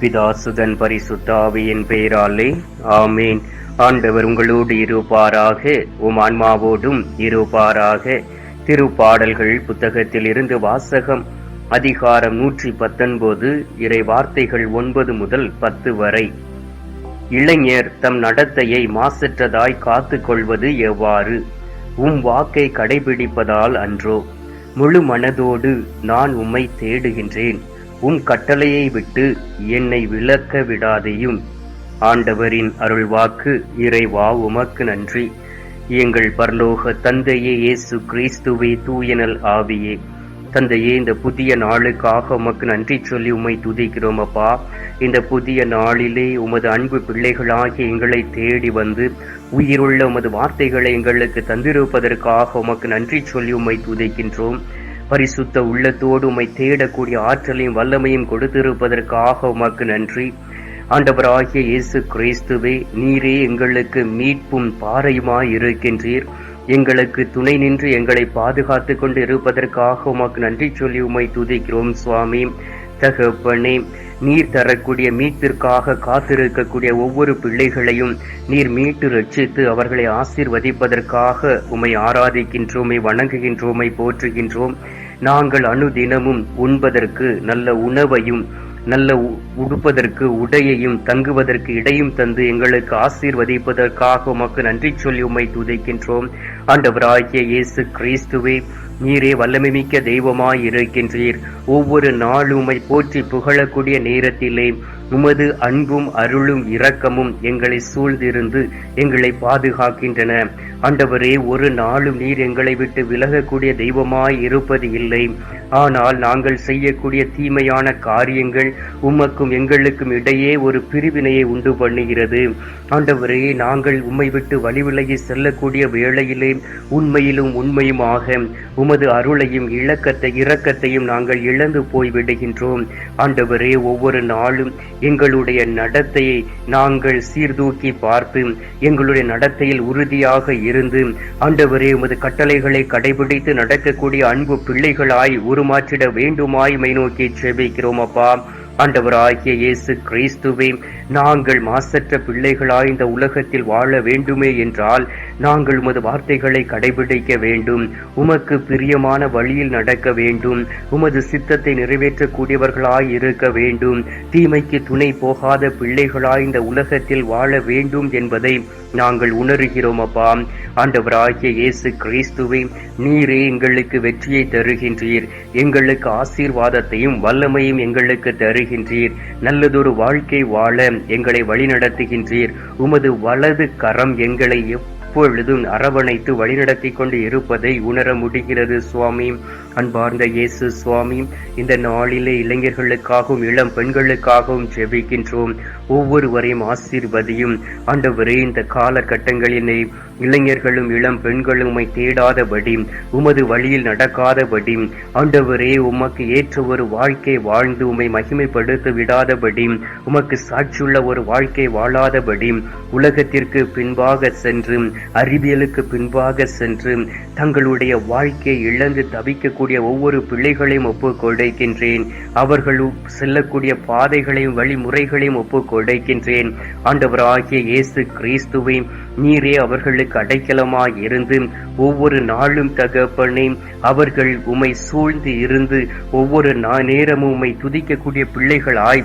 பிதாசுதன் பரிசுத்தாவியின் பெயராலே ஆமேன். ஆண்டவர் உங்களோடு இருப்பாராக உம் ஆன்மாவோடும் இருப்பாராக. திருப்பாடல்கள் புத்தகத்தில் இருந்து வாசகம் அதிகாரம் நூற்றி பத்தொன்பது இறை வார்த்தைகள் ஒன்பது முதல் பத்து வரை. இளைஞர் தம் நடத்தையை மாசற்றதாய் காத்து கொள்வது எவ்வாறு? உம் வாக்கை கடைபிடிப்பதால் அன்றோ. முழு மனதோடு நான் உம்மை தேடுகின்றேன். உன் கட்டளையை விட்டு என்னை விலக்க விடாதையும். ஆண்டவரின் அருள்வாக்கு இறைவா உமக்கு நன்றி. எங்கள் பரலோக தந்தையே இயேசு கிறிஸ்துவே தூயனல் ஆவியே. தந்தையே இந்த புதிய நாளுக்காக உமக்கு நன்றி சொல்லி உம்மை துதிக்கிறோம் அப்பா. இந்த புதிய நாளிலே உமது அன்பு பிள்ளைகளாகி எங்களை தேடி வந்து உயிருள்ள உமது வார்த்தைகளை எங்களுக்கு தந்திருப்பதற்காக உமக்கு நன்றி சொல்லி உம்மை துதிக்கின்றோம். பரிசுத்த உள்ளத்தோடு உமை தேடக்கூடிய ஆற்றலையும் வல்லமையும் கொடுத்திருப்பதற்காக உமக்கு நன்றி. ஆண்டவராகிய இயேசு கிறிஸ்துவே நீரே எங்களுக்கு மீட்பும் பாறையுமாய் இருக்கின்றீர். எங்களுக்கு துணை நின்று எங்களை பாதுகாத்து கொண்டு இருப்பதற்காக உமக்கு நன்றி சொல்லி உமை துதிக்கிறோம் சுவாமி. தகப்பனே நீர் தரக்கூடிய மீட்பிற்காக காத்திருக்கக்கூடிய ஒவ்வொரு பிள்ளைகளையும் நீர் மீட்டு ரட்சித்து அவர்களை ஆசீர்வதிப்பதற்காக உம்மை ஆராதிக்கின்றோமை வணங்குகின்றோமை போற்றுகின்றோம். நாங்கள் அனுதினமும் உண்பதற்கு நல்ல உணவையும் நல்ல உ- உடுப்பதற்கு உடையையும் தங்குவதற்கு இடையும் தந்து எங்களுக்கு ஆசீர்வதிப்பதற்காக உமக்கு நன்றி சொல்லி உம்மை துதைக்கின்றோம். ஆண்டவராகிய இயேசு கிறிஸ்துவே நீரே வல்லமை மிக்க தெய்வமாய் இருக்கின்றீர். ஒவ்வொரு நாளும் உம்மை போற்றி புகழக்கூடிய நேரத்திலே உமது அன்பும் அருளும் இரக்கமும் எங்களை சூழ்ந்திருந்து எங்களை பாதுகாக்கின்றன. ஆண்டவரே ஒரு நாளும் நீர் எங்களை விட்டு விலகக்கூடிய தெய்வமாய் இருப்பது இல்லை. ஆனால் நாங்கள் செய்யக்கூடிய தீமையான காரியங்கள் உமக்கும் எங்களுக்கும் இடையே ஒரு பிரிவினையை உண்டு பண்ணுகிறது. ஆண்டவரே நாங்கள் உம்மை விட்டு வழிவிலகி செல்லக்கூடிய வேளையிலே உண்மையிலும் உண்மையுமாக உமது அருளையும் இலக்கத்தை இரக்கத்தையும் நாங்கள் இழந்து போய் விடுகின்றோம். ஆண்டவரே ஒவ்வொரு நாளும் எங்களுடைய நடத்தையை நாங்கள் சீர்தூக்கி பார்த்து எங்களுடைய நடத்தையில் உறுதியாக இருந்து ஆண்டவரே உமது கட்டளைகளை கடைபிடித்து நடக்கக்கூடிய அன்பு பிள்ளைகளாய் உருமாற்றிட வேண்டுமாய் மை நோக்கி செபிக்கிறோம் அப்பா. ஆண்டவராகிய இயேசு கிறிஸ்துவே நாங்கள் மாசற்ற பிள்ளைகளாய் இந்த உலகத்தில் வாழ வேண்டுமே என்றால் நாங்கள் உமது வார்த்தைகளை கடைபிடிக்க வேண்டும். உமக்கு பிரியமான வழியில் நடக்க வேண்டும். உமது சித்தத்தை நிறைவேற்றக்கூடியவர்களாய் இருக்க வேண்டும். தீமைக்கு துணை போகாத பிள்ளைகளாய் இந்த உலகத்தில் வாழ வேண்டும் என்பதை நாங்கள் உணர்கிறோம் அப்பா. ஆண்டவராகிய இயேசு கிறிஸ்துவே நீரே எங்களுக்கு வெற்றியை தருகின்றீர். எங்களுக்கு ஆசீர்வாதத்தையும் வல்லமையும் எங்களுக்கு தருகின்றீர். நல்லதொரு வாழ்க்கை வாழ எங்களை வழிநடத்துகின்றீர். உமது வலது கரம் எங்களை எப்பொழுதும் அரவணைத்து வழிநடத்தி கொண்டு இருப்பதை உணர முடிகிறது சுவாமி. அன்பார்ந்த இயேசு சுவாமி இந்த நாளிலே இளைஞர்களுக்காகவும் இளம் பெண்களுக்காகவும் ஜெபிக்கின்றோம். ஒவ்வொருவரையும் ஆசீர்வதியும். ஆண்டவரே இந்த காலகட்டங்களினை இளைஞர்களும் இளம் பெண்களும் உம்மை தேடாதபடி உமது வழியில் நடக்காதபடி ஆண்டவரே உமக்கு ஏற்ற ஒரு வாழ்க்கை வாழ்ந்து உம்மை மகிமைப்படுத்த விடாதபடி உமக்கு சாட்சியுள்ள ஒரு வாழ்க்கை வாழாதபடி உலகத்திற்கு பின்பாக சென்று அறிவியலுக்கு பின்பாக சென்று தங்களுடைய வாழ்க்கையை இழந்து தவிக்கக்கூடிய ஒவ்வொரு பிள்ளைகளையும் ஒப்புக்கொடைக்கின்றேன் அவர்கள் செல்லக்கூடிய பாதைகளையும் வழிமுறைகளையும் ஒப்புக்கொடைக்கின்றேன் ஆண்டவராகிய இயேசு கிறிஸ்துவை நீரே அவர்களுக்கு அடைக்கலமாய் இருந்து ஒவ்வொரு நாளும் தகப்பனே அவர்கள் உம்மை சூழ்ந்து இருந்து ஒவ்வொரு நா- நேரமும் உம்மை துதிக்கக்கூடிய பிள்ளைகளாய்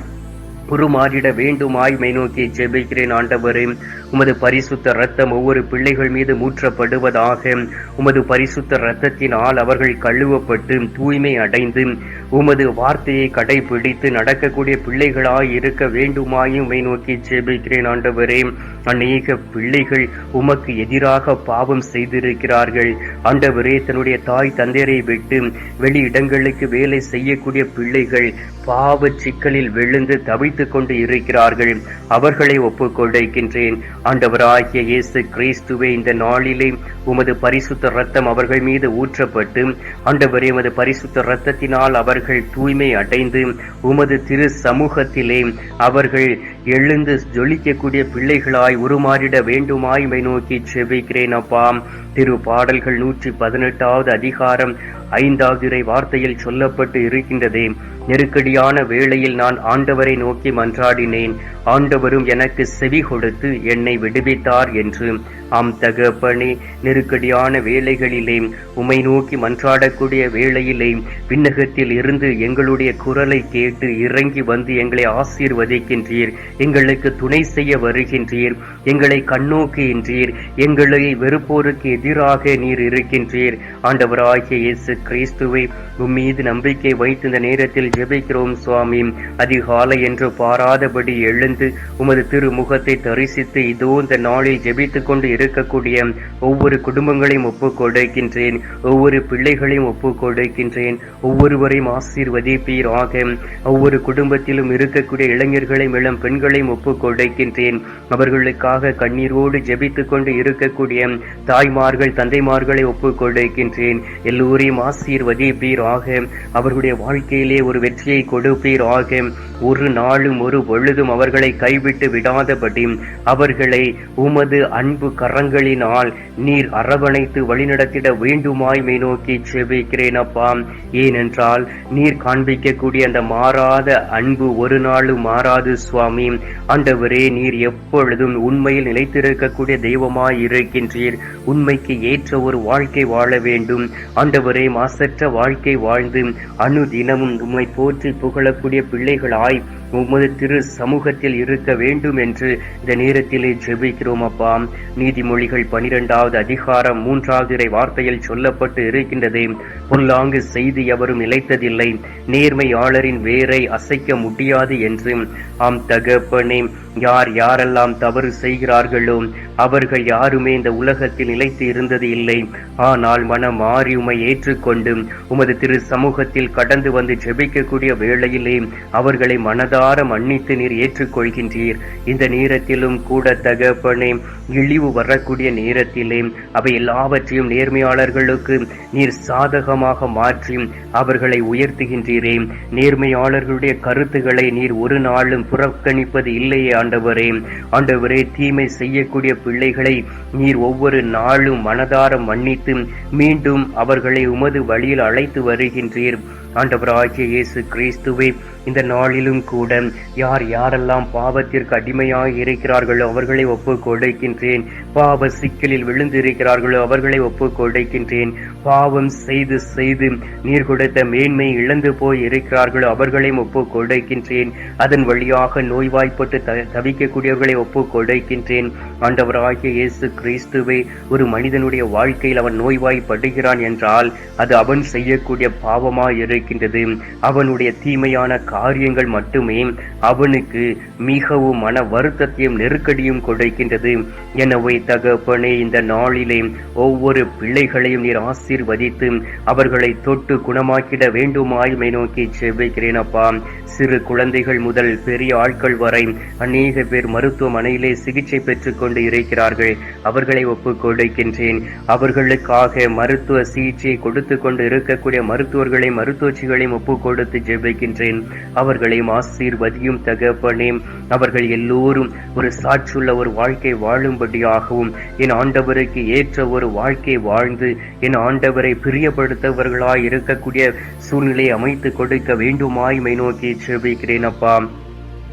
உருமாறிட வேண்டுமாய் மை நோக்கி ஜெபிக்கிறேன் ஆண்டவரே. உமது பரிசுத்த ரத்தம் ஒவ்வொரு பிள்ளைகள் மீது மூற்றப்படுவதாக உமது பரிசுத்த ரத்தத்தினால் அவர்கள் கழுவப்பட்டு தூய்மை அடைந்து உமது வார்த்தையை கடைபிடித்து நடக்கக்கூடிய பிள்ளைகளாய் இருக்க வேண்டுமாயும் உமை நோக்கி ஜெபிக்கிறேன் ஆண்டவரே. அநேக பிள்ளைகள் உமக்கு எதிராக பாவம் செய்திருக்கிறார்கள். ஆண்டவரே தன்னுடைய தாய் தந்தையரை விட்டு வெளி இடங்களுக்கு வேலை செய்யக்கூடிய பிள்ளைகள் பாவ சிக்கலில் விழுந்து தவித்துக் கொண்டு இருக்கிறார்கள். அவர்களை ஒப்புக்கொண்டிருக்கின்றேன் ஆண்டவராகிய இயேசு கிறிஸ்துவே இந்த நாளிலே உமது பரிசுத்த ரத்தம் அவர்கள் மீது ஊற்றப்பட்டு ஆண்டவரே உமது பரிசுத்த ரத்தத்தினால் அவர்கள் தூய்மை அடைந்து உமது திரு சமூகத்திலே அவர்கள் எழுந்து ஜொலிக்கக்கூடிய பிள்ளைகளாய் உருமாறிட வேண்டுமாய் மை நோக்கி செவிக்கிறேன் அப்பா. திரு பாடல்கள் நூற்றி பதினெட்டாவது அதிகாரம் ஐந்தாவது இறை வார்த்தையில் சொல்லப்பட்டு இருக்கின்றதே. நெருக்கடியான வேளையில் நான் ஆண்டவரை நோக்கி மன்றாடினேன். ஆண்டவரும் எனக்கு செவி கொடுத்து என்னை விடுவித்தார் என்று. ஆம் தகப்பனே நெருக்கடியான வேலைகளிலே உமை நோக்கி மன்றாடக்கூடிய வேளையிலே விண்ணகத்தில் இருந்து எங்களுடைய குரலை கேட்டு இறங்கி வந்து எங்களை ஆசீர்வதிக்கின்றீர். எங்களுக்கு துணை செய்ய வருகின்றீர். எங்களை கண்ணோக்குகின்றீர் எங்களை வெறுப்போருக்கு எதிராக நீர் இருக்கின்றீர். ஆண்டவராகிய இயேசு கிறிஸ்துவை உம்மீது நம்பிக்கை வைத்து இந்த நேரத்தில் ஜெபிக்கிறோம் சுவாமி. அதிகாலை என்று பாராதபடி எழுந்து உமது திருமுகத்தை தரிசித்து இதோ இந்த நாளில் ஜெபித்துக் கொண்டு இருக்கக்கூடிய ஒவ்வொரு குடும்பங்களையும் ஒப்பு கொடுக்கின்றேன் ஒவ்வொரு பிள்ளைகளையும் ஒப்பு கொடுக்கின்றேன் ஒவ்வொருவரையும் ஆசீர்வதிப்பீராக. ஒவ்வொரு குடும்பத்திலும் இருக்கக்கூடிய இளைஞர்களையும் இளம் பெண்களையும் ஒப்பு கொடுக்கின்றேன் அவர்களுக்காக கண்ணீரோடு ஜெபித்துக் கொண்டு இருக்கக்கூடிய தாய்மார்கள் தந்தைமார்களை ஒப்பு கொடுக்கின்றேன் எல்லோரையும் ஆசீர்வதிப்பீராக. அவர்களுடைய வாழ்க்கையிலே ஒரு வெற்றியை கொடுப்பீராக. ஒரு நாளும் ஒரு பொழுதும் அவர்கள் கைவிட்டு விடாதபடி அவர்களை உமது அன்பு கரங்களினால் நீர் அரவணைத்து வழிநடத்திட வேண்டுமாய் மே நோக்கி செபிக்கிறேன் அப்பா. ஏனென்றால் நீர் காண்பிக்கக்கூடிய அந்த மாறாத அன்பு ஒரு நாளும் மாறாது சுவாமி. ஆண்டவரே நீர் எப்பொழுதும் உண்மையில் நிலைத்திருக்கக்கூடிய தெய்வமாய் இருக்கின்றீர். உண்மைக்கு ஏற்ற ஒரு வாழ்க்கை வாழ வேண்டும். ஆண்டவரே மாசற்ற வாழ்க்கை வாழ்ந்து அணு தினமும் உம்மை போற்றி புகழக்கூடிய பிள்ளைகளாய் உமது திரு சமூகத்தில் இருக்க வேண்டும் என்று இந்த நேரத்திலே ஜெபிக்கிறோம் அப்பா. நீதிமொழிகள் பனிரெண்டாவது அதிகாரம் மூன்றாவது இறை வார்த்தையில் சொல்லப்பட்டு இருக்கின்றது. பொல்லாங்கு செய்தி எவரும் நிலைத்ததில்லை நேர்மையாளரின் வேரை அசைக்க முடியாது என்று. ஆம் தகப்பனே யார் யாரெல்லாம் தவறு செய்கிறார்களோ அவர்கள் யாருமே இந்த உலகத்தில் நிலைத்து இருந்தது இல்லை. ஆனால் மனம் மாறி உமை ஏற்றுக்கொண்டு உமது திரு சமூகத்தில் கடந்து வந்து ஜெபிக்கக்கூடிய வேளையிலே அவர்களை மனதார மன்னித்து நீர் ஏற்றுக்கொள்கின்றீர் இந்த நேரத்திலும் கூட தகப்பனே இழிவு வரக்கூடிய நேரத்திலே அவை எல்லாவற்றையும் நேர்மையாளர்களுக்கு நீர் சாதகமாக மாற்றி அவர்களை உயர்த்துகின்றீரே. நேர்மையாளர்களுடைய கருத்துக்களை நீர் ஒரு நாளும் புறக்கணிப்பது இல்லையே ஆண்டவரே. ஆண்டவரே தீமை செய்யக்கூடிய பிள்ளைகளை நீர் ஒவ்வொரு நாளும் மனதார மன்னித்து மீண்டும் அவர்களை உமது வழியில் அழைத்து வருகின்றீர். ஆண்டவராகிய இயேசு கிறிஸ்துவை இந்த நாளிலும் கூட யார் யாரெல்லாம் பாவத்திற்கு அடிமையாக இருக்கிறார்களோ அவர்களை ஒப்பு கொடுக்கின்றேன். பாவ சிக்கலில் விழுந்திருக்கிறார்களோ அவர்களை ஒப்பு கொடுக்கின்றேன். பாவம் செய்து செய்து நீர் கொடுத்த மேன்மை இழந்து போய் இருக்கிறார்களோ அவர்களையும் ஒப்பு கொடுக்கின்றேன். அதன் வழியாக நோய்வாய்ப்பட்டு த தவிக்கக்கூடியவர்களை ஒப்பு கொடுக்கின்றேன். ஆண்டவராகிய இயேசு கிறிஸ்துவை ஒரு மனிதனுடைய வாழ்க்கையில் அவன் நோய்வாய்ப்படுகிறான் என்றால் அது அவன் செய்யக்கூடிய பாவமாய் இருக்கின்றது. அவனுடைய தீமையான காரியங்கள் மட்டுமே அவனுக்கு மிகவும் மன வருத்தத்தையும் நெருக்கடியும் கொடுக்கின்றது. எனவே தகப்பனே இந்த நாளிலே ஒவ்வொரு பிள்ளைகளையும் நீர் ஆசீர்வதித்து அவர்களை தொட்டு குணமாக்கிட வேண்டுமாய் மை நோக்கி செபிக்கிறேன் அப்பா. சிறு குழந்தைகள் முதல் பெரிய ஆட்கள் வரை அநேக பேர் மருத்துவமனையிலே சிகிச்சை பெற்றுக் கொண்டு இருக்கிறார்கள். அவர்களை ஒப்புக் கொடுக்கின்றேன். அவர்களுக்காக மருத்துவ சிகிச்சை கொடுத்து கொண்டு இருக்கக்கூடிய மருத்துவர்களை மருத்துவச்சிகளையும் ஒப்புக் கொடுத்து ஜெபிக்கின்றேன். அவர்களையும் ஆசீர்வதியும் தகப்பனே. அவர்கள் எல்லோரும் ஒரு சாட்சியுள்ள ஒரு வாழ்க்கை வாழும்படியாகவும் என் ஆண்டவருக்கு ஏற்ற ஒரு வாழ்க்கை வாழ்ந்து என் ஆண்டவரை பிரியப்படுத்தவர்களாய் இருக்கக்கூடிய சூழ்நிலையை அமைத்து கொடுக்க வேண்டுமாய் மை நோக்கி செபிக்கிறேன் அப்பா.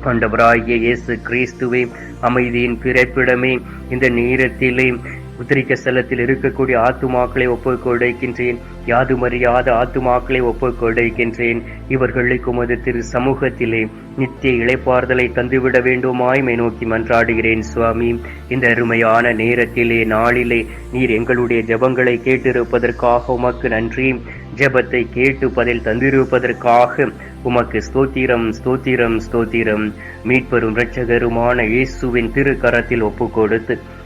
ஆண்டவராகிய இயேசு கிறிஸ்துவே அமைதியின் பிறப்பிடமே இந்த நேரத்திலே உத்திரிக்க ஸ்தலத்தில் இருக்கக்கூடிய ஆத்துமாக்களை ஒப்புக் கொடுக்கின்றேன் யாதுமறியாத ஆத்துமாக்களை ஒப்புக் கொடுக்கின்றேன் இவர்களுக்கு குமது திரு சமூகத்திலே நித்திய இழைப்பார்தலை தந்துவிட வேண்டுமாய் மை நோக்கி மன்றாடுகிறேன் சுவாமி. இந்த அருமையான நேரத்திலே நாளிலே நீர் எங்களுடைய ஜெபங்களை கேட்டிருப்பதற்காக உமக்கு நன்றி. ஜெபத்தை கேட்டு பதில் தந்திருப்பதற்காக உமக்கு ஸ்தோத்திரம் ஸ்தோத்திரம் ஸ்தோத்திரம். மீட்பெரும் இரட்சகருமான இயேசுவின் திருக்கரத்தில் ஒப்பு கொடுத்து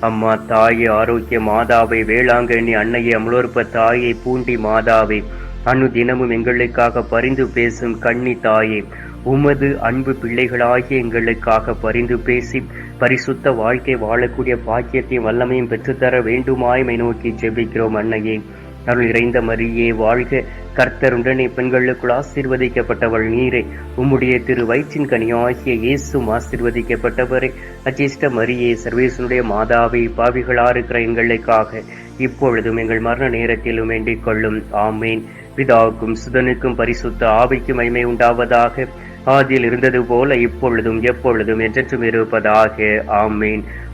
அம்மா தாயே ஆரோக்கிய மாதாவை வேளாங்கண்ணி அன்னையை அமலோற்ப தாயை பூண்டி மாதாவை அனு தினமும் எங்களுக்காக பரிந்து பேசும் கண்ணி தாயே உமது அன்பு பிள்ளைகளாகிய எங்களுக்காக பரிந்து பேசி பரிசுத்த வாழ்க்கை வாழக்கூடிய பாக்கியத்தையும் வல்லமையும் பெற்றுத்தர வேண்டுமாய்மை நோக்கி ஜெபிக்கிறோம் அன்னையே. அருள் இறைந்த மரியே வாழ்க. கர்த்தருடனே பெண்களுக்குள் ஆசீர்வதிக்கப்பட்டவள் நீரே. உம்முடைய திரு வயிற்றின் கனியாகிய இயேசும் ஆசீர்வதிக்கப்பட்டவரே. அச்சிஷ்ட மரியே சர்வேசனுடைய மாதாவை பாவிகளா இருக்கிற எங்களுக்காக இப்பொழுதும் எங்கள் மரண நேரத்திலும் வேண்டிக் கொள்ளும். ஆமேன். பிதாவுக்கும் சுதனுக்கும் பரிசுத்த ஆவிக்கும் மகிமை உண்டாவதாக. ஆதியில் இருந்தது போல இப்பொழுதும் எப்பொழுதும் என்றென்றும் இருப்பதாக. ஆமேன்.